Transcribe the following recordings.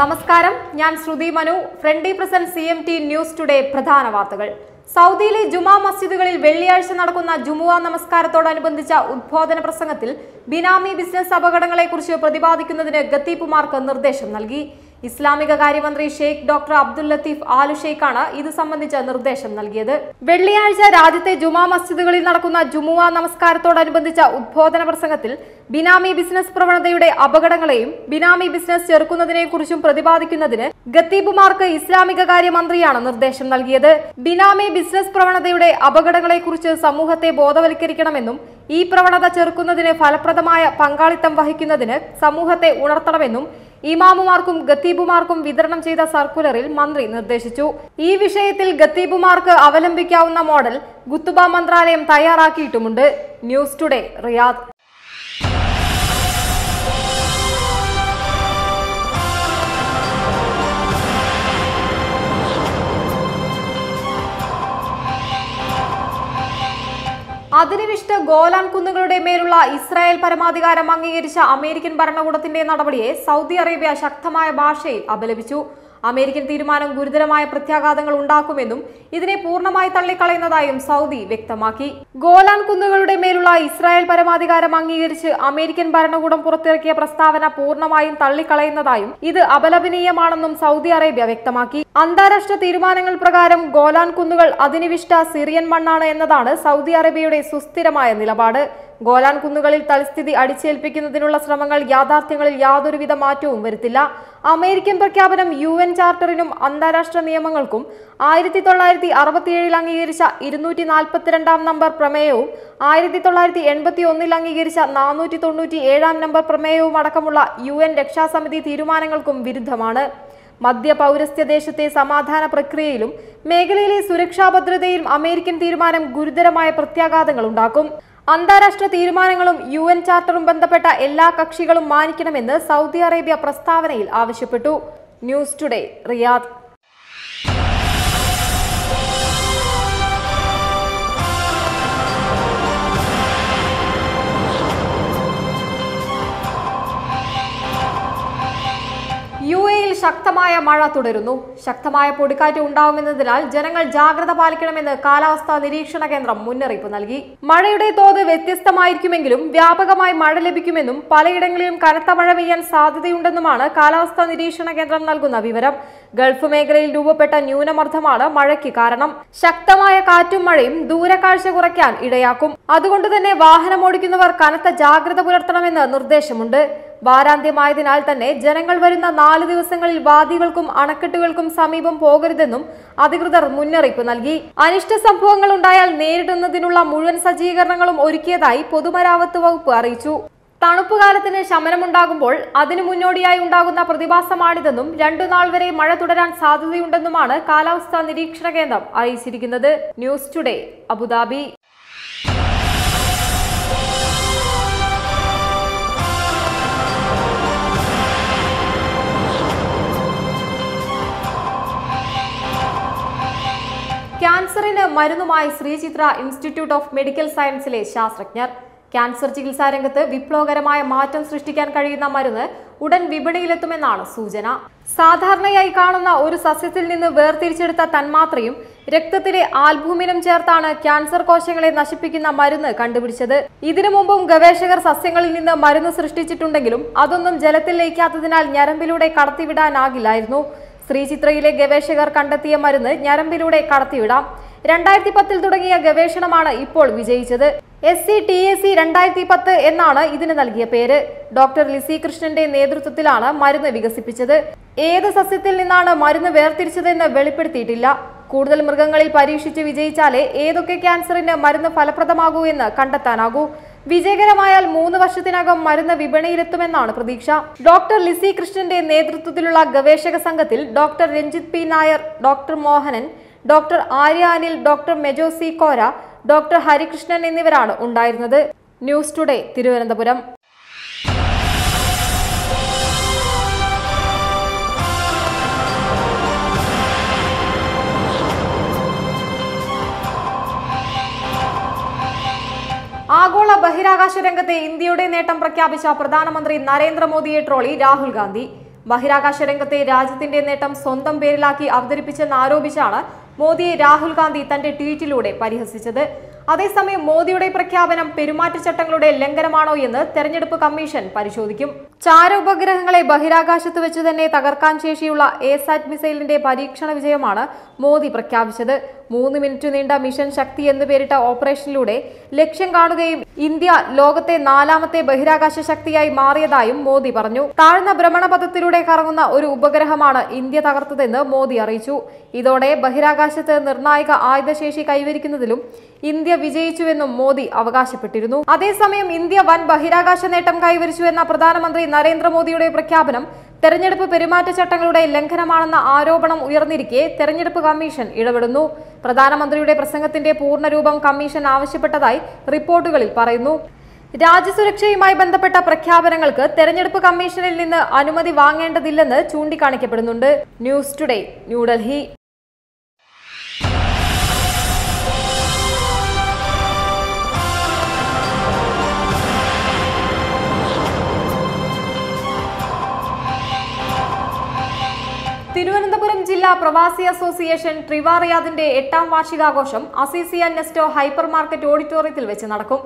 നമസ്കാരം. ഞാൻ Shruti Manu. Friendly present C M T news today പ്രധാന വാർത്തകൾ. സൗദിയിലെ ജുമാ മസ്ജിദുകളിൽ വെള്ളിയാഴ്ച നടക്കുന്ന ജുമുഅ നമസ്കാരത്തോടനുബന്ധിച്ച ഉദ്ബോധന പ്രസംഗത്തിൽ ബിനാമി ബിസിനസ് അപകടങ്ങളെക്കുറിച്ച് പ്രതിപാദിക്കുന്നതിന് ഗത്തീപ്പുമാർക്ക് നിർദ്ദേശം നൽകി. ഇസ്ലാമിക കാര്യമന്ത്രി Sheikh doctor Abdul Latif Al ഷെയ്ഖാണ് ഇത് സംബന്ധിച്ച നിർദ്ദേശം നൽകിയത്. വെള്ളിയാഴ്ച രാജ്യത്തെ ജുമാ മസ്ജിദുകളിൽ നടക്കുന്ന ജുമുവ നമസ്കാരത്തോടനുബന്ധിച്ച ഉദ്ബോധന പ്രസംഗത്തിൽ ബിനാമി ബിസിനസ് പ്രവണതയുടെ അപകടങ്ങളെയും ബിനാമി ബിസിനസ് ചെറുക്കുന്നതിനെക്കുറിച്ചും പ്രതിപാദിക്കുന്നതിന് ഗത്തീബുമാർക്ക് ഇസ്ലാമിക കാര്യമന്ത്രിയാണ് നിർദ്ദേശം നൽകിയത്. ബിനാമി ബിസിനസ് പ്രവണതയുടെ അപകടങ്ങളെക്കുറിച്ച് സമൂഹത്തെ ബോധവൽക്കരിക്കണമെന്നും ഈ പ്രവണത ചെറുക്കുന്നതിന് ഫലപ്രദമായ പങ്കാളിത്തം വഹിക്കുന്നതിന് സമൂഹത്തെ ഉണർത്തണമെന്നും ഇമാമുമാർക്കും ഗത്തീബുമാർക്കും വിതരണം ചെയ്ത സർക്കുലറിൽ മന്ത്രി നിർദ്ദേശിച്ചു. ഈ വിഷയത്തിൽ ഗത്തീബുമാർക്ക് അവലംബിക്കാവുന്ന മോഡൽ ഗുത്തുബ മന്ത്രാലയം തയ്യാറാക്കിയിട്ടുമുണ്ട്. News today Riyadh. അധിനിവിഷ്ട ഗോലാൻ കുന്നുകളുടെ മേലുള്ള ഇസ്രായേൽ പരമാധികാരം അംഗീകരിച്ച അമേരിക്കൻ ഭരണകൂടത്തിന്റെ നടപടിയെ സൗദി അറേബ്യ ശക്തമായ ഭാഷയിൽ അപലപിച്ചു. അമേരിക്കൻ തീരുമാനം ഗുരുതരമായ പ്രത്യാഘാതങ്ങൾ ഉണ്ടാക്കുമെന്നും ഇതിനെ പൂർണമായി തള്ളിക്കളയുന്നതായും സൗദി വ്യക്തമാക്കി. ഗോലാൻ കുന്നുകളുടെ മേലുള്ള ഇസ്രായേൽ പരമാധികാരം അംഗീകരിച്ച് അമേരിക്കൻ ഭരണകൂടം പുറത്തിറക്കിയ പ്രസ്താവന പൂർണമായും തള്ളിക്കളയുന്നതായും ഇത് അപലപനീയമാണെന്നും സൗദി അറേബ്യ വ്യക്തമാക്കി. അന്താരാഷ്ട്ര തീരുമാനങ്ങൾ പ്രകാരം ഗോലാൻ കുന്നുകൾ അധിനിവിഷ്ട സിറിയൻ മണ്ണാണ് എന്നതാണ് സൗദി അറേബ്യയുടെ സുസ്ഥിരമായ നിലപാട്. ഗോലാൻ കുന്നുകളിൽ തൽസ്ഥിതി അടിച്ചേൽപ്പിക്കുന്നതിനുള്ള ശ്രമങ്ങൾ യാഥാർത്ഥ്യങ്ങളിൽ യാതൊരുവിധ മാറ്റവും വരുത്തില്ല. അമേരിക്കൻ പ്രഖ്യാപനം യു ചാർട്ടറിനും അന്താരാഷ്ട്ര നിയമങ്ങൾക്കും ആയിരത്തി തൊള്ളായിരത്തി അറുപത്തിയേഴിൽ അംഗീകരിച്ച ഇരുന്നൂറ്റി നാൽപ്പത്തിരണ്ടാം നമ്പർ പ്രമേയവും ആയിരത്തി തൊള്ളായിരത്തി എൺപത്തി ഒന്നിൽ അംഗീകരിച്ച നാനൂറ്റി തൊണ്ണൂറ്റി ഏഴാം നമ്പർ പ്രമേയവും അടക്കമുള്ള യു എൻ രക്ഷാസമിതി തീരുമാനങ്ങൾക്കും വിരുദ്ധമാണ്. മധ്യ പൗരസ്ത്യ ദേശത്തെ സമാധാന പ്രക്രിയയിലും മേഖലയിലെ സുരക്ഷാ ഭദ്രതയിലും അമേരിക്കൻ തീരുമാനം ഗുരുതരമായ പ്രത്യാഘാതങ്ങൾ ഉണ്ടാക്കും. അന്താരാഷ്ട്ര തീരുമാനങ്ങളും യു എൻ ചാർട്ടറും ബന്ധപ്പെട്ട എല്ലാ കക്ഷികളും മാനിക്കണമെന്ന് സൗദി അറേബ്യ പ്രസ്താവനയിൽ ആവശ്യപ്പെട്ടു. ന്യൂസ് ടുഡേ റിയാദ് ശക്തമായ മഴ തുടരുന്നു. ശക്തമായ പൊടിക്കാറ്റ് ഉണ്ടാവുമെന്നതിനാൽ ജനങ്ങൾ ജാഗ്രത പാലിക്കണമെന്ന് കാലാവസ്ഥാ നിരീക്ഷണ കേന്ദ്രം മുന്നറിയിപ്പ് നൽകി. മഴയുടെ തോത് വ്യത്യസ്തമായിരിക്കുമെങ്കിലും വ്യാപകമായി മഴ ലഭിക്കുമെന്നും പലയിടങ്ങളിലും കനത്ത മഴ പെയ്യാൻ സാധ്യതയുണ്ടെന്നുമാണ് കാലാവസ്ഥാ നിരീക്ഷണ കേന്ദ്രം നൽകുന്ന വിവരം. ഗൾഫ് മേഖലയിൽ രൂപപ്പെട്ട ന്യൂനമർദ്ദമാണ് മഴയ്ക്ക് കാരണം. ശക്തമായ കാറ്റും മഴയും ദൂരക്കാഴ്ച കുറയ്ക്കാൻ ഇടയാക്കും. അതുകൊണ്ട് തന്നെ വാഹനമോടിക്കുന്നവർ കനത്ത ജാഗ്രത പുലർത്തണമെന്ന് നിർദ്ദേശമുണ്ട്. വാരാന്ത്യമായതിനാൽ തന്നെ ജനങ്ങൾ വരുന്ന നാല് ദിവസങ്ങളിൽ വാദികൾക്കും അണക്കെട്ടുകൾക്കും സമീപം പോകരുതെന്നും അധികൃതർ മുന്നറിയിപ്പ് നൽകി. അനിഷ്ട സംഭവങ്ങൾ ഉണ്ടായാൽ നേരിടുന്നതിനുള്ള മുഴുവൻ സജ്ജീകരണങ്ങളും ഒരുക്കിയതായി പൊതുമരാമത്ത് വകുപ്പ് അറിയിച്ചു. തണുപ്പ് കാലത്തിന് ശമനമുണ്ടാകുമ്പോൾ അതിനു മുന്നോടിയായി ഉണ്ടാകുന്ന പ്രതിഭാസമാണിതെന്നും രണ്ടു നാൾ വരെ മഴ തുടരാൻ സാധ്യതയുണ്ടെന്നുമാണ് കാലാവസ്ഥാ നിരീക്ഷണ കേന്ദ്രം അറിയിച്ചിരിക്കുന്നത്. News today Abu Dhabi. ക്യാൻസറിന് മരുന്നുമായി ശ്രീചിത്ര ഇൻസ്റ്റിറ്റ്യൂട്ട് ഓഫ് മെഡിക്കൽ സയൻസിലെ ശാസ്ത്രജ്ഞർ. ക്യാൻസർ ചികിത്സാ രംഗത്ത് വിപ്ലവകരമായ മാറ്റം സൃഷ്ടിക്കാൻ കഴിയുന്ന മരുന്ന് ഉടൻ വിപണിയിലെത്തുമെന്നാണ് സൂചന. സാധാരണയായി കാണുന്ന ഒരു സസ്യത്തിൽ നിന്ന് വേർതിരിച്ചെടുത്ത തന്മാത്രയും രക്തത്തിലെ ആൽബൂമിനും ചേർത്താണ് ക്യാൻസർ കോശങ്ങളെ നശിപ്പിക്കുന്ന മരുന്ന് കണ്ടുപിടിച്ചത്. ഇതിനു മുമ്പും ഗവേഷകർ സസ്യങ്ങളിൽ നിന്ന് മരുന്ന് സൃഷ്ടിച്ചിട്ടുണ്ടെങ്കിലും അതൊന്നും ജലത്തിൽ ലയിക്കാത്തതിനാൽ ഞരമ്പിലൂടെ കടത്തിവിടാനാകില്ലായിരുന്നു. ശ്രീചിത്രയിലെ ഗവേഷകർ കണ്ടെത്തിയ മരുന്ന് ഞരമ്പിലൂടെ കടത്തിവിടാം. രണ്ടായിരത്തി പത്തിൽ തുടങ്ങിയ ഗവേഷണമാണ് ഇപ്പോൾ വിജയിച്ചത്. S C T A C രണ്ടായിരത്തി പത്ത് എന്നാണ് ഇതിന് നൽകിയ പേര്. ഡോക്ടർ ലിസി കൃഷ്ണന്റെ നേതൃത്വത്തിലാണ് മരുന്ന് വികസിപ്പിച്ചത്. ഏത് സസ്യത്തിൽ നിന്നാണ് മരുന്ന് വേർതിരിച്ചതെന്ന് വെളിപ്പെടുത്തിയിട്ടില്ല. കൂടുതൽ മൃഗങ്ങളിൽ പരീക്ഷിച്ച് വിജയിച്ചാലേ ഏതൊക്കെ ക്യാൻസറിന് മരുന്ന് ഫലപ്രദമാകൂ എന്ന് കണ്ടെത്താനാകൂ. വിജയകരമായാൽ മൂന്ന് വർഷത്തിനകം മരുന്ന് വിപണിയിലെത്തുമെന്നാണ് പ്രതീക്ഷ. ഡോക്ടർ ലിസി കൃഷ്ണന്റെ നേതൃത്വത്തിലുള്ള ഗവേഷക സംഘത്തിൽ doctor Ranjith P Nair doctor Mohanan doctor Arya Anil doctor Mejo C Kora doctor Harikrishnan എന്നിവരാണ് ഉണ്ടായിരുന്നത്. News today Thiruvananthapuram. ആഗോള ബഹിരാകാശ രംഗത്തെ ഇന്ത്യയുടെ നേട്ടം പ്രഖ്യാപിച്ച പ്രധാനമന്ത്രി നരേന്ദ്രമോദിയെ ട്രോളി രാഹുൽ ഗാന്ധി. ബഹിരാകാശ രംഗത്തെ രാജ്യത്തിന്റെ നേട്ടം സ്വന്തം പേരിലാക്കി അവതരിപ്പിച്ചെന്ന് ആരോപിച്ചാണ് മോദിയെ രാഹുൽ ഗാന്ധി തന്റെ ട്വീറ്റിലൂടെ പരിഹസിച്ചത്. അതേസമയം മോദിയുടെ പ്രഖ്യാപനം പെരുമാറ്റച്ചട്ടങ്ങളുടെ ലംഘനമാണോ എന്ന് തെരഞ്ഞെടുപ്പ് കമ്മീഷൻ പരിശോധിക്കും. ചാര ഉപഗ്രഹങ്ങളെ ബഹിരാകാശത്ത് വെച്ച് തന്നെ തകർക്കാൻ ശേഷിയുള്ള എസാറ്റ് മിസൈലിന്റെ പരീക്ഷണ വിജയമാണ് മോദി പ്രഖ്യാപിച്ചത്. മൂന്ന് മിനിറ്റ് നീണ്ട മിഷൻ ശക്തി എന്ന് പേരിട്ട ഓപ്പറേഷനിലൂടെ ലക്ഷ്യം കാണുകയും ഇന്ത്യ ലോകത്തെ നാലാമത്തെ ബഹിരാകാശ ശക്തിയായി മാറിയതായും മോദി പറഞ്ഞു. താഴ്ന്ന ഭ്രമണപഥത്തിലൂടെ കറങ്ങുന്ന ഒരു ഉപഗ്രഹമാണ് ഇന്ത്യ തകർത്തതെന്ന് മോദി അറിയിച്ചു. ഇതോടെ ബഹിരാകാശത്ത് നിർണായക ആയുധശേഷി കൈവരിക്കുന്നതിലും ഇന്ത്യ വിജയിച്ചുവെന്നും മോദി അവകാശപ്പെട്ടിരുന്നു. അതേസമയം ഇന്ത്യ വൻ ബഹിരാകാശ നേട്ടം കൈവരിച്ചുവെന്ന പ്രധാനമന്ത്രി നരേന്ദ്രമോദിയുടെ പ്രഖ്യാപനം തെരഞ്ഞെടുപ്പ് പെരുമാറ്റച്ചട്ടങ്ങളുടെ ലംഘനമാണെന്ന ആരോപണം ഉയർന്നിരിക്കെ തെരഞ്ഞെടുപ്പ് കമ്മീഷൻ ഇടപെടുന്നു. പ്രധാനമന്ത്രിയുടെ പ്രസംഗത്തിന്റെ പൂർണരൂപം കമ്മീഷൻ ആവശ്യപ്പെട്ടതായി റിപ്പോർട്ടുകളിൽ പറയുന്നു. രാജ്യസുരക്ഷയുമായി ബന്ധപ്പെട്ട പ്രഖ്യാപനങ്ങൾക്ക് തെരഞ്ഞെടുപ്പ് കമ്മീഷനിൽ നിന്ന് അനുമതി വാങ്ങേണ്ടതില്ലെന്ന് ചൂണ്ടിക്കാണിക്കപ്പെടുന്നുണ്ട്. News today New Delhi. പ്രവാസി അസോസിയേഷൻ ട്രിവാറിയാദിന്റെ എട്ടാം വാർഷികാഘോഷം അസീസിയ നെസ്റ്റോ ഹൈപ്പർ മാർക്കറ്റ് ഓഡിറ്റോറിയത്തിൽ വെച്ച് നടക്കും.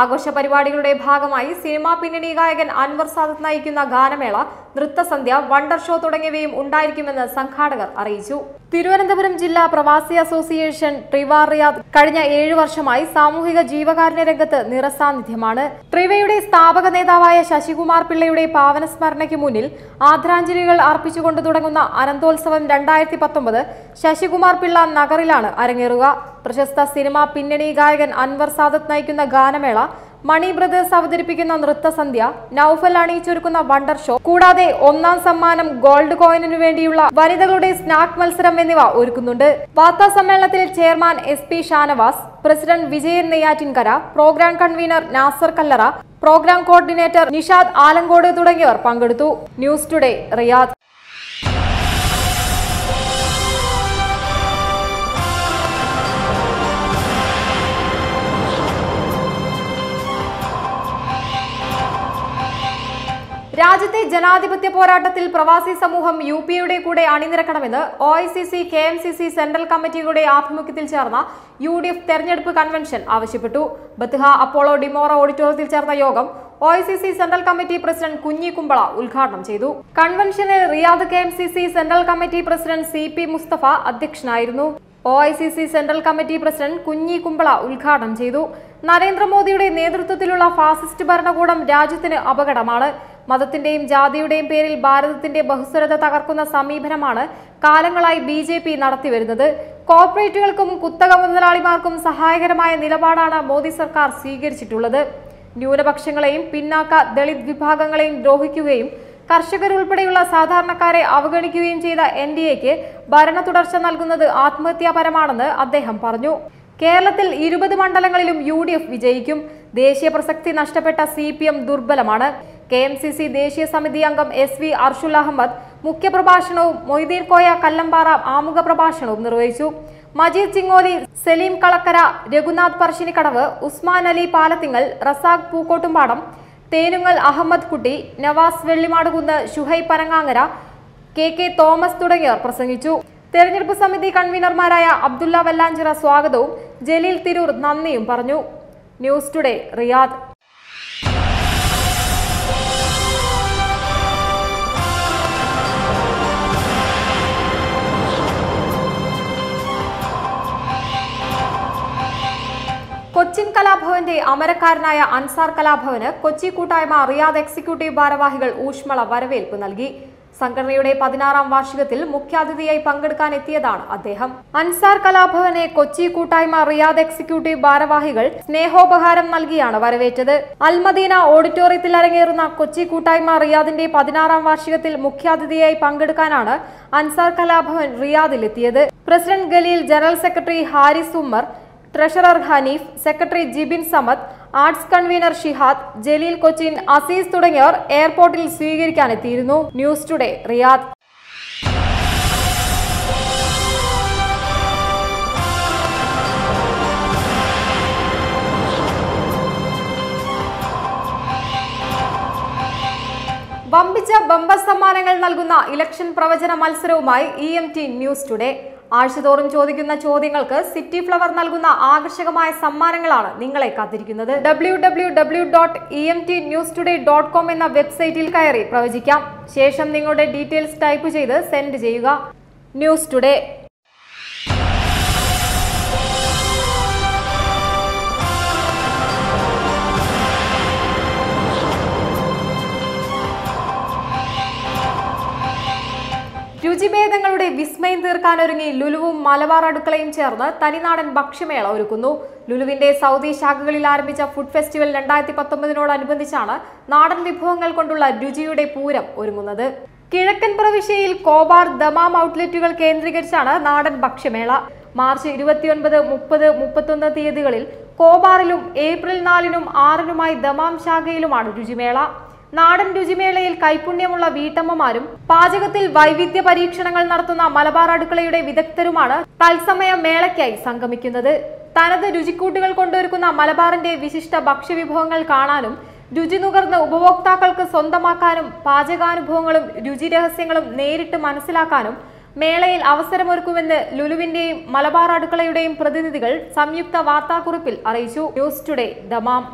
ആഘോഷ പരിപാടികളുടെ ഭാഗമായി സിനിമാ പിന്നണി ഗായകൻ അൻവർ സാദത്ത് നയിക്കുന്ന ഗാനമേള നൃത്തസന്ധ്യ വണ്ടർ ഷോ തുടങ്ങിയവയും ഉണ്ടായിരിക്കുമെന്ന് സംഘാടകർ അറിയിച്ചു. തിരുവനന്തപുരം ജില്ലാ പ്രവാസി അസോസിയേഷൻ ട്രിവാറിയാദ് കഴിഞ്ഞ ഏഴു വർഷമായി സാമൂഹിക ജീവകാരുണ്യ രംഗത്ത് നിറസാന്നിധ്യമാണ്. ട്രിവയുടെ സ്ഥാപക നേതാവായ ശശികുമാർ പിള്ളയുടെ പാവനസ്മരണയ്ക്ക് മുന്നിൽ ആദരാഞ്ജലികൾ അർപ്പിച്ചുകൊണ്ട് തുടങ്ങുന്ന അനന്തോത്സവം രണ്ടായിരത്തി പത്തൊമ്പത് ശശികുമാർ പിള്ള നഗറിലാണ് അരങ്ങേറുക. പ്രശസ്ത സിനിമാ പിന്നണി ഗായകൻ അൻവർ സാദത്ത് നയിക്കുന്ന ഗാനമേള മണി ബ്രദേഴ്സ് അവതരിപ്പിക്കുന്ന നൃത്തസന്ധ്യ നൌഫൽ അണിയിച്ചൊരുക്കുന്ന വണ്ടർ ഷോ കൂടാതെ ഒന്നാം സമ്മാനം ഗോൾഡ് കോയിനു വേണ്ടിയുള്ള വനിതകളുടെ സ്നാക്ക് മത്സരം എന്നിവ ഒരുക്കുന്നുണ്ട്. വാർത്താ സമ്മേളനത്തിൽ chairman S P Shanavas president Vijayan Neyyattinkara programme convener Nasar Kallara programme coordinator Nishad Alangode തുടങ്ങിയവർ പങ്കെടുത്തു. News today Riyadh. രാജ്യത്തെ ജനാധിപത്യ പോരാട്ടത്തിൽ പ്രവാസി സമൂഹം യു പി യുടെ കൂടെ അണിനിരക്കണമെന്ന് O I C C K M C C central കമ്മിറ്റിയുടെ ആഭിമുഖ്യത്തിൽ ചേർന്ന യു ഡി എഫ് തെരഞ്ഞെടുപ്പ് കൺവെൻഷൻ ആവശ്യപ്പെട്ടു. ബത്ഹ അപ്പോളോ ഡിമോറ ഓഡിറ്റോറിയത്തിൽ ചേർന്ന യോഗം O I C C central committee president Kunhi Kumbala ഉദ്ഘാടനം ചെയ്തു. കൺവെൻഷനിൽ Riyadh K M C C central committee president C P Mustafa അധ്യക്ഷനായിരുന്നു. O I C C central committee president Kunhi Kumbala ഉദ്ഘാടനം ചെയ്തു. നരേന്ദ്രമോദിയുടെ നേതൃത്വത്തിലുള്ള ഫാസിസ്റ്റ് ഭരണകൂടം രാജ്യത്തിന് അപകടമാണ്. മതത്തിന്റെയും ജാതിയുടെയും പേരിൽ ഭാരതത്തിന്റെ ബഹുസ്വരത തകർക്കുന്ന സമീപനമാണ് കാലങ്ങളായി ബി ജെ പി നടത്തിവരുന്നത്. കോർപ്പറേറ്റുകൾക്കും കുത്തക മുതലാളിമാർക്കും സഹായകരമായ നിലപാടാണ് മോദി സർക്കാർ സ്വീകരിച്ചിട്ടുള്ളത്. ന്യൂനപക്ഷങ്ങളെയും പിന്നാക്ക ദളിത് വിഭാഗങ്ങളെയും ദ്രോഹിക്കുകയും കർഷകർ ഉൾപ്പെടെയുള്ള സാധാരണക്കാരെ അവഗണിക്കുകയും ചെയ്ത എൻ ഡി എക്ക് ഭരണ തുടർച്ച നൽകുന്നത് ആത്മഹത്യാപരമാണെന്ന് അദ്ദേഹം പറഞ്ഞു. കേരളത്തിൽ ഇരുപത് മണ്ഡലങ്ങളിലും യു ഡി എഫ് വിജയിക്കും. ദേശീയ പ്രസക്തി നഷ്ടപ്പെട്ട സി പി എം ദുർബലമാണ്. കെ എം സി സി ദേശീയ സമിതി അംഗം എസ് വി അർഷുൽ അഹമ്മദ് മുഖ്യപ്രഭാഷണവും മൊയ്തീൻ കോയ കല്ലമ്പാറ ആമുഖ പ്രഭാഷണവും നിർവഹിച്ചു. മജീദ് ചിങ്ങോലി സലീം കളക്കര രഘുനാഥ് പറശ്ശിനിക്കടവ് ഉസ്മാൻ അലി പാലത്തിങ്ങൽ റസാഖ് പൂക്കോട്ടുംപാടം തേനുങ്ങൽ അഹമ്മദ് കുട്ടി നവാസ് വെള്ളിമാടുകുന്ന് ഷുഹൈ പനങ്ങാങ്ങര കെ കെ തോമസ് തുടങ്ങിയവർ പ്രസംഗിച്ചു. തെരഞ്ഞെടുപ്പ് സമിതി കൺവീനർമാരായ അബ്ദുള്ള വെല്ലാഞ്ചിറ സ്വാഗതവും ജലീൽ തിരൂർ നന്ദിയും പറഞ്ഞു. News today Riyadh. കൊച്ചിൻ കലാഭവന്റെ അമരക്കാരനായ അൻസാർ കലാഭവന് കൊച്ചി കൂട്ടായ്മ റിയാദ് എക്സിക്യൂട്ടീവ് ഭാരവാഹികൾ ഊഷ്മള വരവേൽപ്പ് നൽകി. സംഘടനയുടെ പതിനാറാം വാർഷികത്തിൽ മുഖ്യാതിഥിയായി പങ്കെടുക്കാൻ എത്തിയതാണ് അദ്ദേഹം. അൻസാർ കലാഭവനെ കൊച്ചി കൂട്ടായ്മ റിയാദ് എക്സിക്യൂട്ടീവ് ഭാരവാഹികൾ സ്നേഹോപഹാരം നൽകിയാണ് വരവേറ്റത്. അൽമദീന ഓഡിറ്റോറിയത്തിൽ അരങ്ങേറുന്ന കൊച്ചി കൂട്ടായ്മ റിയാദിന്റെ പതിനാറാം വാർഷികത്തിൽ മുഖ്യാതിഥിയായി പങ്കെടുക്കാനാണ് Ansar Kalabhavan റിയാദിലെത്തിയത്. President Galeel general secretary Haris Ummer treasurer Hanif secretary Jibin Samad arts convener Shihad Jaleel Cochin Azeez തുടങ്ങിയവർ എയർപോർട്ടിൽ സ്വീകരിക്കാനെത്തിയിരുന്നു. News today Riyadh. വമ്പിച്ച ബമ്പർ സമ്മാനങ്ങൾ നൽകുന്ന ഇലക്ഷൻ പ്രവചന മത്സരവുമായി E M T news today. ആഴ്ചതോറും ചോദിക്കുന്ന ചോദ്യങ്ങൾക്ക് സിറ്റി ഫ്ലവർ നൽകുന്ന ആകർഷകമായ സമ്മാനങ്ങളാണ് നിങ്ങളെ കാത്തിരിക്കുന്നത്. W dot E M T news today dot com എന്ന വെബ്സൈറ്റിൽ കയറി പ്രവചിക്കാം. ശേഷം നിങ്ങളുടെ ഡീറ്റെയിൽസ് ടൈപ്പ് ചെയ്ത് സെൻഡ് ചെയ്യുക. News today. രുചിഭേദങ്ങളുടെ വിസ്മയം തീർക്കാനൊരുങ്ങി ലുലുവും മലബാർ അടുക്കളയും ചേർന്ന് തനിനാടൻ ഭക്ഷ്യമേള ഒരുക്കുന്നു. ലുലുവിന്റെ സൗദി ശാഖകളിൽ ആരംഭിച്ച ഫുഡ് ഫെസ്റ്റിവൽ രണ്ടായിരത്തി പത്തൊമ്പതിനോടനുബന്ധിച്ചാണ് നാടൻ വിഭവങ്ങൾ കൊണ്ടുള്ള രുചിയുടെ പൂരം ഒരുങ്ങുന്നത്. കിഴക്കൻ പ്രവിശ്യയിൽ കോബാർ ദമാം ഔട്ട്ലെറ്റുകൾ കേന്ദ്രീകരിച്ചാണ് നാടൻ ഭക്ഷ്യമേള. മാർച്ച് ഇരുപത്തിയൊൻപത് മുപ്പത് മുപ്പത്തൊന്ന് തീയതികളിൽ കോബാറിലും ഏപ്രിൽ നാലിനും ആറിനുമായി ദമാം ശാഖയിലുമാണ് രുചിമേള. നാടൻ രുചിമേളയിൽ കൈപുണ്യമുള്ള വീട്ടമ്മമാരും പാചകത്തിൽ വൈവിധ്യ പരീക്ഷണങ്ങൾ നടത്തുന്ന മലബാർ അടുക്കളയുടെ വിദഗ്ധരുമാണ് തത്സമയ മേളയ്ക്കായി സംഗമിക്കുന്നത്. തനത് രുചിക്കൂട്ടുകൾ കൊണ്ടൊരുക്കുന്ന മലബാറിന്റെ വിശിഷ്ട ഭക്ഷ്യവിഭവങ്ങൾ കാണാനും രുചി നുകർന്ന് ഉപഭോക്താക്കൾക്ക് സ്വന്തമാക്കാനും പാചകാനുഭവങ്ങളും രുചി രഹസ്യങ്ങളും നേരിട്ട് മനസ്സിലാക്കാനും മേളയിൽ അവസരമൊരുക്കുമെന്ന് ലുലുവിന്റെയും മലബാർ അടുക്കളയുടെയും പ്രതിനിധികൾ സംയുക്ത വാർത്താക്കുറിപ്പിൽ അറിയിച്ചു. News today Dammam.